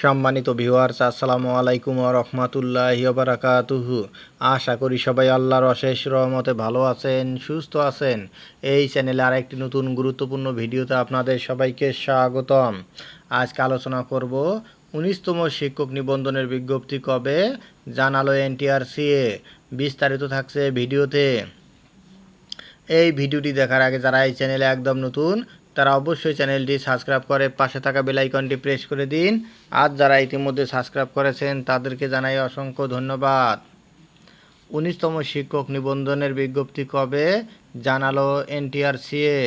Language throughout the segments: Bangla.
সম্মানিত ভিউয়ার্স আসসালামু আলাইকুম রহমতুল্লাহ বারাকাতুহু। আশা করি সবাই আল্লাহর অশেষ রহমতে ভালো আছেন, সুস্থ আছেন। এই চ্যানেলে আরেকটি নতুন গুরুত্বপূর্ণ ভিডিওতে আপনাদের সবাইকে স্বাগতম। আজকে আলোচনা করব উনিশতম শিক্ষক নিবন্ধনের বিজ্ঞপ্তি কবে? জানালো এনটিআরসিএ। বিস্তারিত থাকছে ভিডিওতে। এই ভিডিওটি দেখার আগে যারা এই চ্যানেলে একদম নতুন তারা অবশ্যই চ্যানেলটি সাবস্ক্রাইব করে পাশে থাকা বেল আইকনটি প্রেস করে দিন। আর যারা ইতিমধ্যে সাবস্ক্রাইব করেছেন, তাদেরকে জানাই অসংখ্য ধন্যবাদ। উনিশতম শিক্ষক নিবন্ধনের বিজ্ঞপ্তি কবে? জানালো এনটিআরসিএ।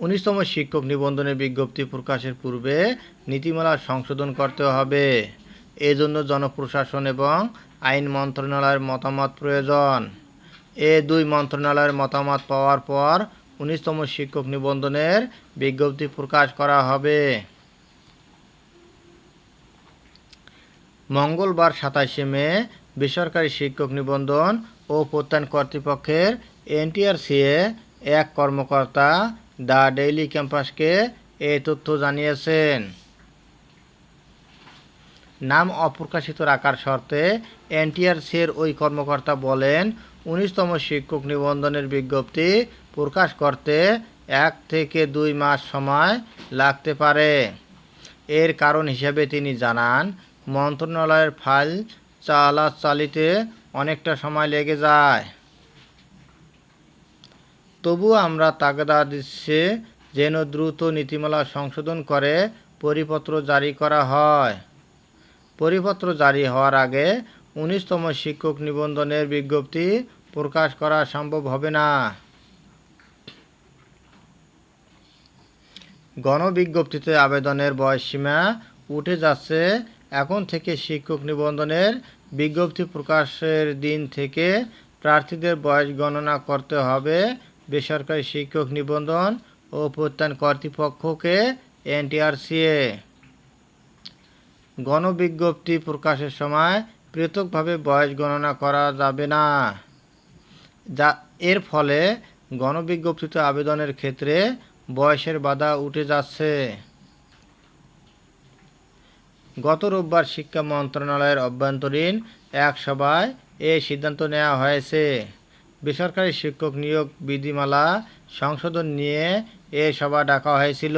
উনিশতম শিক্ষক নিবন্ধনের বিজ্ঞপ্তি প্রকাশের পূর্বে নীতিমালা সংশোধন করতে হবে। এজন্য জনপ্রশাসন এবং আইন মন্ত্রণালয়ের মতামত প্রয়োজন। এ দুই মন্ত্রণালয়ের মতামত পাওয়ার পর উনিশতম শিক্ষক নিবন্ধনের বিজ্ঞপ্তি প্রকাশ করা হবে। মঙ্গলবার সাতাশে মে বেসরকারি শিক্ষক নিবন্ধন ও প্রত্যয়ন কর্তৃপক্ষের এনটিআরসিএ এক কর্মকর্তা দ্য ডেইলি ক্যাম্পাসকে এই তথ্য জানিয়েছেন। নাম অপ্রকাশিত রাখার শর্তে এনটিআরসির ওই কর্মকর্তা বলেন উনিশতম শিক্ষক নিবন্ধনের বিজ্ঞপ্তি প্রকাশ করতে এক থেকে দুই মাস সময় লাগতে পারে। এর কারণ হিসেবে তিনি জানান, মন্ত্রণালয়ের ফাইল চালাচালিতে অনেকটা সময় লেগে যায়। তবু আমরা তাগাদা দিচ্ছে যেন দ্রুত নীতিমালা সংশোধন করে পরিপত্র জারি করা হয়। পরিপত্র জারি হওয়ার আগে উনিশতম শিক্ষক নিবন্ধনের বিজ্ঞপ্তি প্রকাশ করা সম্ভব হবে না। গণবিজ্ঞপ্তিতে আবেদনের বয়সসীমা উঠে যাচ্ছে। এখন থেকে শিক্ষক নিবন্ধনের বিজ্ঞপ্তি প্রকাশের দিন থেকে প্রার্থীদের বয়স গণনা করতে হবে। বেসরকারি শিক্ষক নিবন্ধন ও প্রত্যয়ন কর্তৃপক্ষকে এনটিআরসিএ। গণবিজ্ঞপ্তি প্রকাশের সময় পৃথকভাবে বয়স গণনা করা যাবে না। যা এর ফলে গণবিজ্ঞপ্তিতে আবেদনের ক্ষেত্রে বয়সের বাধা উঠে যাচ্ছে। গত রোববার শিক্ষা মন্ত্রণালয়ের অভ্যন্তরীণ এক সভায় এ সিদ্ধান্ত নেওয়া হয়েছে। বেসরকারি শিক্ষক নিয়োগ বিধিমালা সংশোধন নিয়ে এ সভা ডাকা হয়েছিল।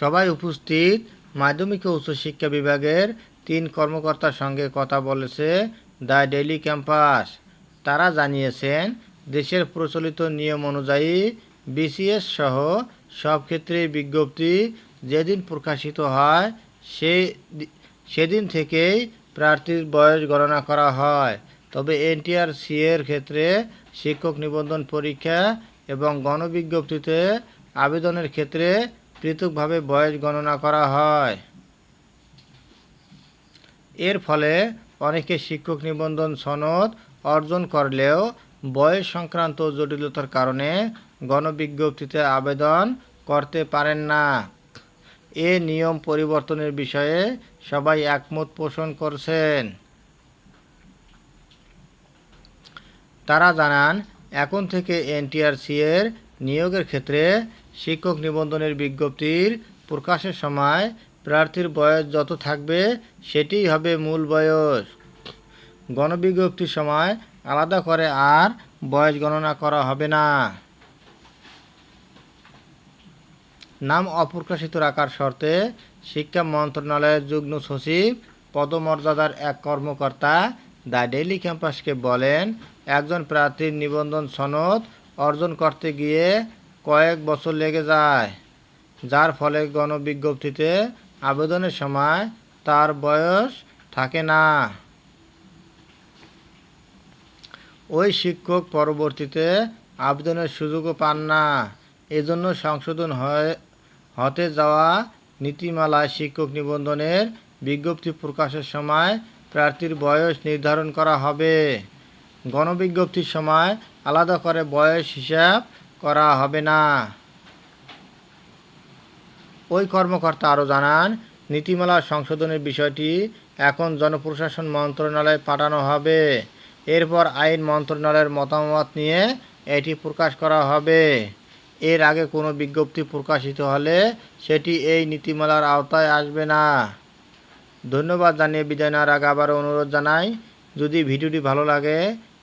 সবাই উপস্থিত মাধ্যমিক ও উচ্চশিক্ষা বিভাগের তিন কর্মকর্তার সঙ্গে কথা বলেছে দ্য ডেইলি ক্যাম্পাস। তারা জানিয়েছেন, দেশের প্রচলিত নিয়ম অনুযায়ী বিসিএস সহ সব ক্ষেত্রে বিজ্ঞপ্তি যেদিন প্রকাশিত হয়, সে সেদিন থেকেই প্রার্থীর বয়স গণনা করা হয়। তবে এনটিআরসি এর ক্ষেত্রে শিক্ষক নিবন্ধন পরীক্ষা এবং গণবিজ্ঞপ্তিতে আবেদনের ক্ষেত্রে পৃথকভাবে বয়স গণনা করা হয়। এর ফলে অনেকে শিক্ষক নিবন্ধন সনদ অর্জন করলেও বয়স সংক্রান্ত জটিলতার কারণে গণবিজ্ঞপ্তিতে আবেদন করতে পারেন না। এ নিয়ম পরিবর্তনের বিষয়ে সবাই একমত পোষণ করছেন। তারা জানান, এখন থেকে এনটিআরসি এর নিয়োগের ক্ষেত্রে শিক্ষক নিবন্ধনের বিজ্ঞপ্তির প্রকাশের সময় প্রার্থীর বয়স যত থাকবে সেটিই হবে মূল বয়স। গণবিজ্ঞপ্তির সময় আলাদা করে আর বয়স গণনা করা হবে না। নাম অপ্রকাশিত রাখার শর্তে শিক্ষা মন্ত্রণালয়ের যুগ্ম সচিব পদমর্যাদার এক কর্মকর্তা দ্য ডেইলি ক্যাম্পাসকে বলেন, একজন প্রার্থীর নিবন্ধন সনদ অর্জন করতে গিয়ে কয়েক বছর লেগে যায়, যার ফলে গণবিজ্ঞপ্তিতে আবেদনের সময় তার বয়স থাকে না। ওই শিক্ষক পরবর্তীতে আবেদনের সুযোগও পান না। এজন্য সংশোধন হয়, হতে যাওয়া নীতিমালায় শিক্ষক নিবন্ধনের বিজ্ঞপ্তি প্রকাশের সময় প্রার্থীর বয়স নির্ধারণ করা হবে। গণবিজ্ঞপ্তির সময় আলাদা করে বয়স হিসাব করা হবে না। ওই কর্মকর্তা আরও জানান, নীতিমালা সংশোধনের বিষয়টি এখন জনপ্রশাসন মন্ত্রণালয়ে পাঠানো হবে। এরপর আইন মন্ত্রণালয়ের মতামত নিয়ে এটি প্রকাশ করা হবে। এর আগে কোনো বিজ্ঞপ্তি প্রকাশিত হলে সেটি এই নীতিমালার আওতায় আসবে না। ধন্যবাদ জানিয়ে বিদায় নেওয়ার আগে আবার অনুরোধ জানাই, যদি ভিডিওটি ভালো লাগে